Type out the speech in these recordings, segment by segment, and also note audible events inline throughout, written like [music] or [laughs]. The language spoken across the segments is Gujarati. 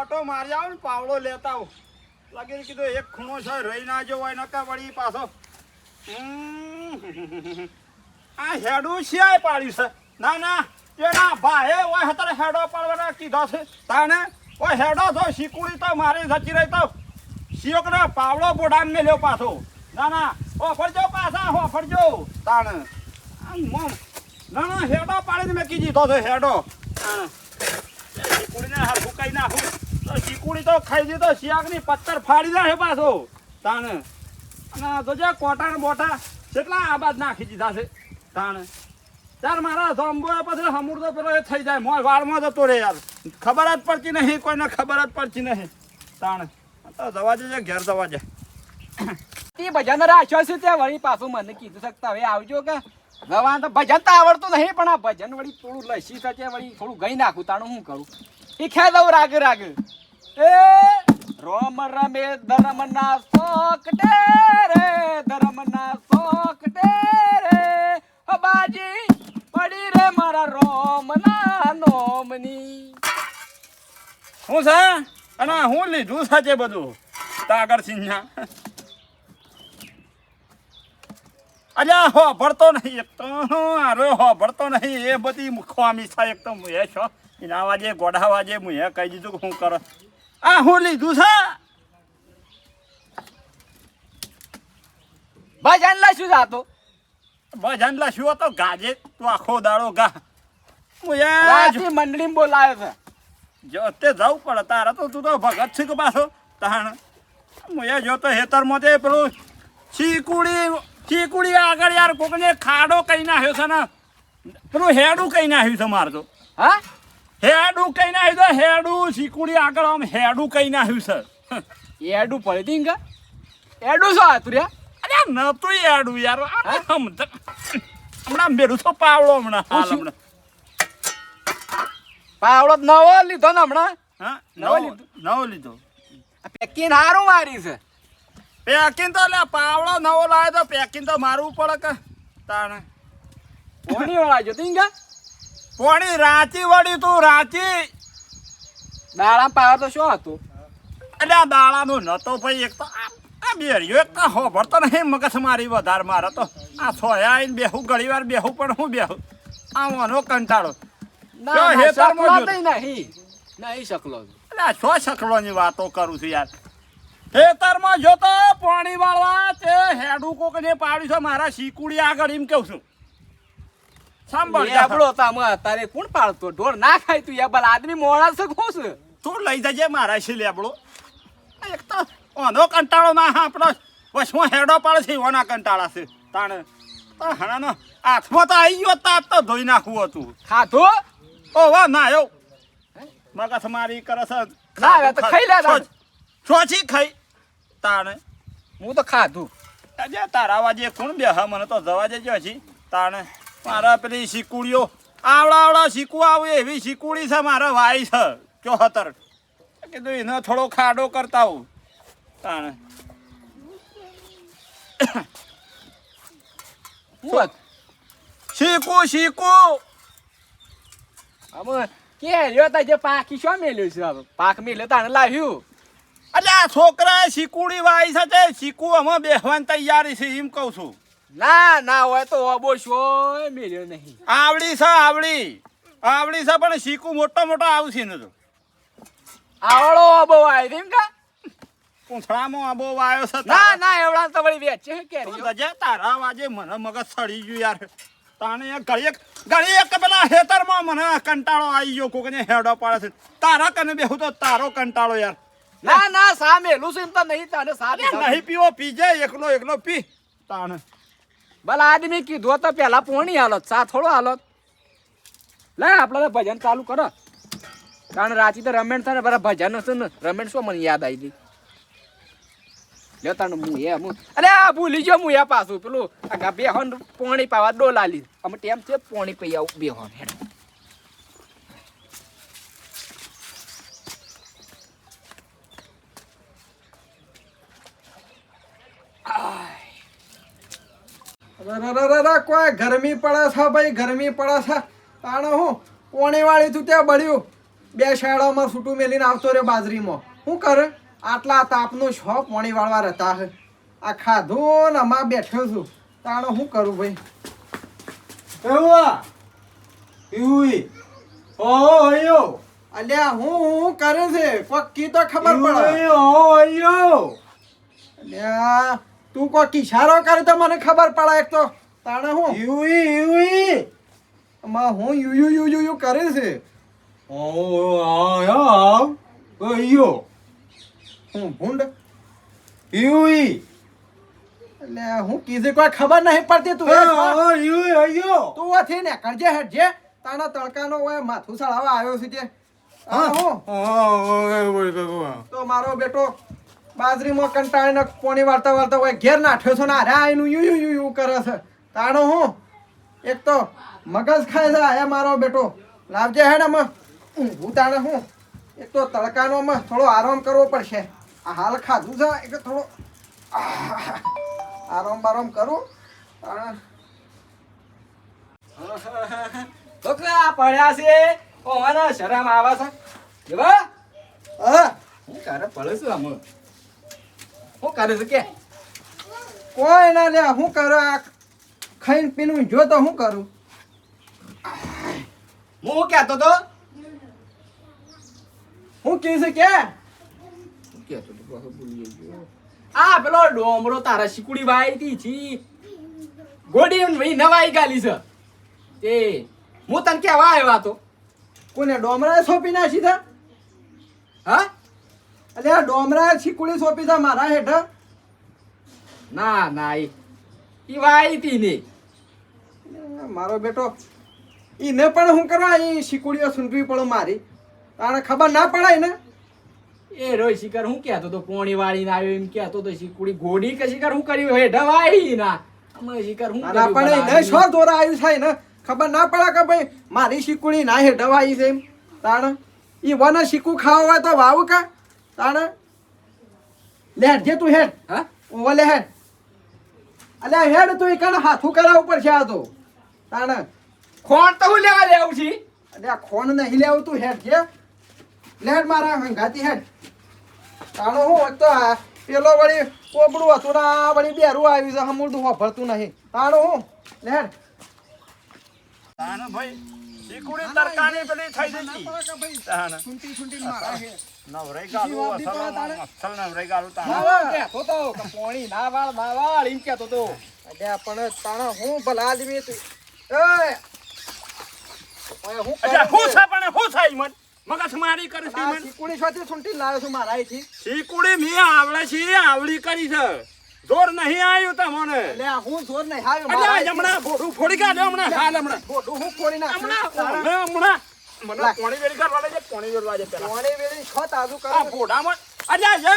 ઓટો મારી આવો ને પાવડો લેતા આવો. લાગે કીધું, એક ખૂણો છે, રહી ના જો હોય નકા વળી પાછો. આ હેડું શિયાય પાડ્યું છે. ના ના, એના ભાઈ ઓય હતર હેડો પાડવાના કીધો છે. તાને ઓય હેડો તો શીકુડી તો મારી જતી રહી તો. શિયોકને પાવડો બોડામ મેલ્યો પાછો. ના ના ઓફરજો ફરજો પાછા ઓફરજો ફરજો તાણ ના ના, હેડો પાડીને મેં કીધી, તો હેડો. તાણ, શીકુડીને હરખું કઈ નાખું. તો શીકુડી તો ખાઈ દીધો શિયાકની પત્તર ફાડી દે પાછો. તાણ. અને જોજે કોટા ને બોટા કેટલા આબાદ નાખી દીધા છે. તાણ. તાર મારા જોમ્બો પછી હમુરદો પેલો એ થઈ જાય. મોય વાળમાં જતો રે યાર. ખબર જ પડતી નહીં, કોઈને ખબર જ પડતી નહીં. તાણ. તો જવા જજે ઘેર જવા જાય તે ભજન રાખ્યો છે તે વળી પાછું મને કીધું શકતા હવે આવજો કે ગવાન તો ભજન તો આવડતું નહીં, પણ આ ભજન વળી થોડું લસી શકે વળી થોડું ગઈ નાખું. તાણું શું કરું? એ ખ્યાલ દઉં રાગ રાગ. એ રોમ રમે ધર્મના સોકટે રે ધર્મ ના સોકટે રે બાજી, પડી રે મારા રોમ ના નોમની. શું છે? અને હું લીધું સાચે બધું? તાગર સિંહા અલ્યા હો ભરતો નહીં એક તો. અરે હો ભરતો નહીં. એ બધી મુખવામી છે એક તો. હું એ છો. એના વાજે, ગોડા વાજે હું એ કહી દીધું કે હું કરો. આ હું લીધું છે? ભજન લાશું જાતો? ભજન લાશું હતો? ગાજે તું આખો દાડો ગા. રાતી મંડળી બોલાયો છે. જો તે જવું પડે તારે તો તું તો ભગત છે કે પાછો? તાણ. હું એ જોતો હેતરમાં તે પેલું ચીકુડી ચીકુડી આગળ યાર કોકને ખાડો કઈ નાખ્યો છે ને. પેલું હેડું કઈ નાખ્યું છે મારે તો. હા? હેડું કઈ ના છે હેડું શીકુડી આગળ આમ હેડું કઈ નાખ્યું છે એડું પડી હતી કે? એડું શું હતું રે? અરે નતું એડું યાર હમણાં મેરું તો પાવડો હમણાં હાલ હમણાં. પાવડો નવો લીધો ને હમણાં? હા નવો નવો નવો લીધો. આ પેકીન હારું મારી છે. પેકિંગ તો લે પાવડો નવો લાવ્યો તો પેકિંગ તો મારવું પડે કે તાણે. કોની વાળા જો તીંગા પોણી રાંચી વળી તું રાંચી. દાડા પાવર તો શું હતું? એટલે આ દાડાનો નતો ભાઈ એક તો આ બેરિયો એક તો નહીં મગજ મારી વધારે મારે તો. આ સોયા આવીને બેહું ઘણી વાર બેહું પણ હું બેહું? આ મનો કંટાળો નહીં નહીં. શકલો. એટલે સો શકલોની વાતો કરું છું યાર. ખેતરમાં જોતો પાણી વાળવા તે હેડું કોકને પાડ્યું છે મારા શીકુડી આગળ એમ કેવું છું. સાંભળ આપણો તામાં તારે કોણ પાડતો? ઢોર ના ખાય તું યાર ભલા આદમી મોડા છે કોણ છે? તું લઈ જજે મારા છે લેબડો એક તો ઓનો કંટાળો ના હા આપણો વસમો હેડો પાડે છે ઓના કંટાળા છે. તાણે તો હણાનો હાથમાં તો આવી ગયો તાત તો ધોઈ નાખવું હતું. ખાધો? ઓ વાહ ના આયો મગજ મારી કરે છે. ના હવે તો ખાઈ લે છોછી ખાઈ. તાણે હું તો ખાધું. તારા વાજે કોણ બે મને તો જવા દેજો હજી. તાણે મારા પેલી શીકુડીઓ. આવડા આવડા શીકુ આવે એવી શીકુડી છે મારા ભાઈ છે. ચોહતર કીધું એનો થોડો ખાડો કરતા હું તાણે. શીકુ શીકુ. અમે કે રહ્યો તા જે પાકી શું મેલ્યું છે? પાક મેલ્યો તાને લાવ્યું. એટલે આ છોકરા શીકુડી વાઈ છે તે શીકુ અમે બેહવાની તૈયારી છે એમ કહું છું. ના ના હોય તો ઓબો શું મેળ્યો નહીં. આવડી છે આવડી. આવડી છે પણ શીકુ મોટો મોટો આવશે ને તો. આવડો ઓબો આવી એમ કા? પૂંછડામાં આબો વાયો છે ના. ના એવડા તો વળી વેચે કે ગજે તારા વાજે મને મગજ સડી ગયું યાર. તાણે એક ઘડી એક પેલા હેતરમાં મને કંટાળો આવી ગયો કોકને હેડો પાડે છે. તારા કને બેહું તો તારો કંટાળો યાર. ના ના સામેલું છે એમ તો નહીં તને સા નહીં પીવો પીજે એકલો એકલો પી. તાણે. ભલા આદમી કીધું તો પેલા પોણી હાલત સા થોડો હાલત. લે, આપણે તો ભજન ચાલુ કરો. કારણ રાતી તો રમેણ થાય બરા ભજન હશે ને, રમેણ શું મને યાદ આવી દી લ્યો તાણ હું એ હું. અરે આ ભૂલી ગયો હું એ પાછું, પેલું આ બેહોન પોણી પાવા ડોલાલી. અમે ટેમ છે, પોણી પી આવું બેહોન હેડ. કોઈ ગરમી પડે છે ભાઈ ગરમી પડે છે. તાણે હું પોણીવાળી તું ત્યાં બળ્યું. બે શાળામાં છૂટું મેલીને આવતો રહ્યો બાજરીમાં. શું કરે? આટલા તાપનું છ પોણી વાળવા રહેતા હે આ ખાધું ને આમાં બેઠો છું. તાણે શું કરું ભાઈ? એવા યુઈ ઓ અયો અલ્યા હું હું કરે છે? કોક કી તો ખબર પડે. ઓ અયો અલ્યા તું કોક કિશારો કરે તો મને ખબર પડે એક તો. તાણે હું? યુઈ યુઈ. માં હું યુ યુ યુ યુ યુ કરે છે. ઓ આ ઓ યો હું ભૂંડ? યુઈ. એટલે હું કીધું કોઈ ખબર નહીં પડતી તું યુઈ યો તું આથી ને કરજે હટજે. તાણા તડકાનો હોય માથું સળાવા આવ્યો છે તે હા હું. તો મારો બેટો બાજરીમાં કંટાળીને પોણી વાળતા વાળતા હોય ઘેર નાઠ્યો છે ને અરે એનું યુ યુ યુ યુ કરે છે. તાણો હું? એક તો મગજ ખાય છે આયા મારો બેટો. લાવજે હે ને માં હું તાણે હું. એક તો તડકાનો માં થોડો આરામ કરવો પડશે. આ હાલ ખાધું છે એક થોડો આરામ બારામ કરું. તાણે [laughs] છોકરા પડ્યા છે. ઓને શરમ આવે છે. એવા હા. હું કરે પડે છું આમ. હું કરે છે કે? કોઈ ના લે શું કરો? આ ખાઈને પીનું જો તો શું કરું? હું શું કહેતો તો? હું કહે છે કે? કહેતો તો ભૂલી ગયો. આ પેલો ડોમરો તારા શીકુડી ભાઈ થી છી. ગોડી ભાઈ નવાઈ ગાલી છે. એ હું તને કેવા આવ્યા તો. કોને ડોમરા સોંપી નાખી છે? હા? અલે આ ડોમરા છીકુડી સોંપી છે મારા હેઠ ના ના એ ઈ વાઈ તી ને. મારો બેટો એને પણ હું કરવા એ શીકુડીઓ સૂંટવી પડો મારી? તાણે ખબર ના પડાય ને એ રોય શિકાર હું કહેતો તો પોણી વાળીને આવ્યો એમ કહેતો તો શીકુડી ગોડી કે શિકાર હું કર્યું? હેઠ વાઈ ના. અમે શિકાર હું ના પડે એને શો દોરા આવ્યું છે ને ખબર ના પડે કે ભાઈ મારી શીકુડી ના હેઠ આવી છે એમ? તાણે એ વન શીકું ખાવા હોય તો વાવ કા? તાણે? લે જે તું હેડ. હા? ઓવે લે હેડ અલ્યા હેડ તું ઈ કણ હાથું કરાવ ઉપર છે આ તો. તાણે? ખોણ તો હું લેવા લેવું છી? આ ખોન નહીં લેવું તું હેડ છે લેડ મારા હંગાતી હેડ. તાણો હું તો આ પેલો વળી કોબડું હતું ને આ વળી બેરું આવ્યું છે હમુરદું વાપરતું નહીં. તાણો હું? લેડ તાને ભાઈ શીકુડી તરકાની પેલી થઈ ગઈ તાને. સુંટી સુંટી મારા હે નવરાઈ ગાલું અસલ અસલ નવરાઈ ગાલું તાને. હા. તો પોણી ના વાળ ના વાળ એમ કહેતો તો. અલ્યા પણ તાણો હું ભલા આદમી તું એ! ઓય હું અચ્છા હું છે? પણ હું છે મન? મગજ મારી કરી છે સાથે સુંટી લાવ્યો છું મારા અહીંથી શીકુડી મી આવડે છે આવડી કરી છે. જોર નહીં આવ્યું તમને. એટલે હું જોર નહીં આવ્યો અલ્યા મારા હમણાં બોડું ફોડી કાઢ્યો હમણાં. હાલ હમણાં. ફોટું હું ફોડી નાખ્યું હમણાં હમણાં. મને કોણી વેડી કરવા દે કોણી વેડવા દે પેલા. કોણી વેડી છ તાજુ આ કરો ફોડામાં અલ્યા જય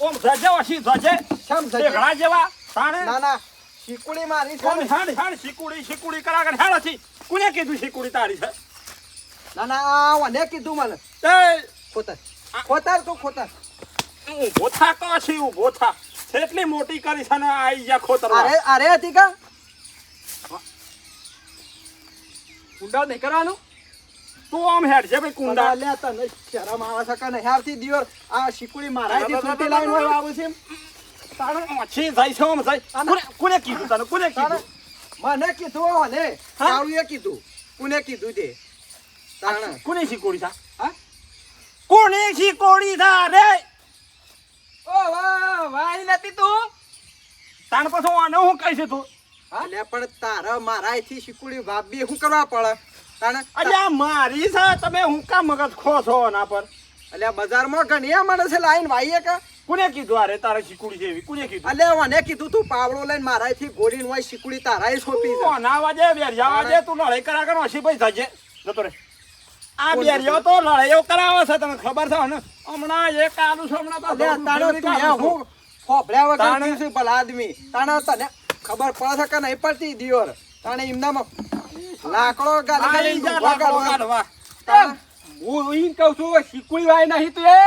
ઓમ સજે વસી સજે શમ સજે. ઘણા જેવા. તાણે. ના ના શીકુડી મારી છે. હાડ હાડ શીકુડી શીકુડી કરા કર. હાડ હતી કોને કીધું શીકુડી તારી છે? ના ના આ મને કીધું મને. એ! ખોતર. ખોતર તું ખોતર. ઊભો થા કો ઊભો થા કેટલી મોટી કરી છે ને આઈ જા ખોતરવા અરે અરે હતી કા નહીં કરવાનું? તું આમ હેડ છે ભાઈ કુંડા. કુંડા લે તને શરમ આવે છે કે નહીં? આવતી દિયોર આ શીકુડી મારાથી છૂટી લાવીને હોય આવું છે તાણે મચ્છી જાય છે આમ જાય. કોને કોને કીધું તને? કોને કીધું? મને કીધું હા? કાળુએ કીધું. કોને કીધું તે? તાણે. કોને શીકોડી થા હા? કોને શીકોડી થા રે? ઓ વાઈ નથી તું? તાણ પછી આને હું કહી છે તું? એટલે પણ તારા મારાથી શીકુડી ભાભી શું કરવા પડે? તાણે અલ્યા મારી છે તમે હું કા મગજ ખો છો આના પર? અલ્યા બજારમાં ઘણી માણસે લાઈન વાઈએ કે? કોને કીધું અરે તારે શીકુડી જેવી? કોને કીધું? અલે મને કીધું તું પાવડો લઈને મારાથી ગોળીને હોય શીકુડી તારાય સોપી છે ના વાજે બેરિયા વાજે તું લડાઈ કરા કરો હસી ભાઈ જજે. જતો રે આ બેરિયો તો લડાઈઓ કરાવે છે તમને ખબર છે? ને હમણાં એક આલુ છે હમણાં તારો તું હે ફોફળ્યા વગર ભલા આદમી. તાણે તને ખબર પડે છે કે નહીં? પડતી દિયોર તાણે એમનામાં લાકડો. તાણે- હું ઈન કહું છું શીકુડી વાય નહીં તું એ.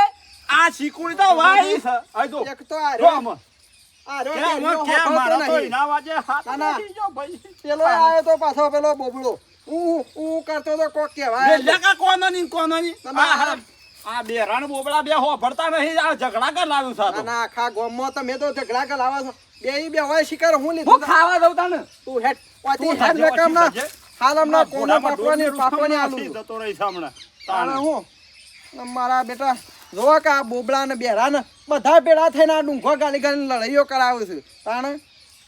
આ શીકુડી તો વાય છે. આ જો એક તો આ રે પેલો આવ્યો તો પાછો પેલો બોબડો. હું હું કરતો તો કોક કહેવાય. લેકા કોનો ની કોનો આ બે રણ બોબડા બે હો ભરતા નહીં આ ઝઘડા કર લાવ્યું છે ના ના આખા ગામમાં તમે તો ઝઘડા કર લાવા બે બે હોય શિકાર હું હું ખાવા દઉં તને? તું હેડ વાતી હેડ થજે, મેં કામ ના. થજે. હાલ હમણાં આ કોને પાટવાની રૂખમાં આલું. જતો રહી સામણા તાણે. હું? મારા બેટા જોવા કે આ બોબડા ને બેરા ને બધા ભેળા થઈને આ ડુંખો ગાલી ગાલી લડાઈઓ કરાવું છું. તાણે?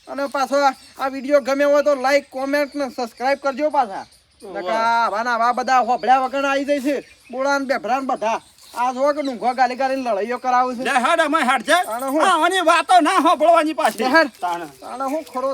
અને પાછો આ- વીડિયો ગમે હોય તો લાઈક કોમેન્ટ ને સબસ્ક્રાઇબ કરજો પાછા. નકર આવા ને આવા બધા હોભળ્યા વગર આવી જાય છે. બોળા ને બેભરા ને બધા. આ કે ડુંખો ગાલી ગાલી લડાઈઓ કરાવું છું. હેડ અમે હેડ છે તાણે હું? આની વાતો ના સાંભળવાની પાછી. હેડ. તાણે. હું ખરો